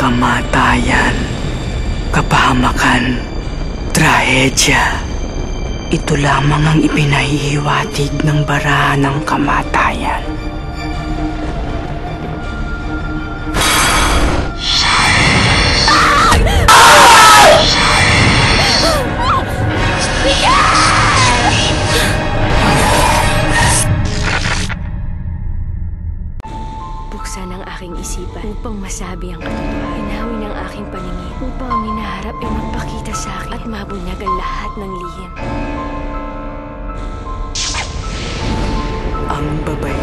kamatayan, kapahamakan, trahedya. Ito lamang ang ipinahihiwatig ng barahan ng kamatayan. Buksan ang aking isipan upang masabi ang katotohanan. Hinawin ang aking paningin upang ang hinaharap ay magpakita sa akin at mabunyag ang lahat ng lihim. Ang babay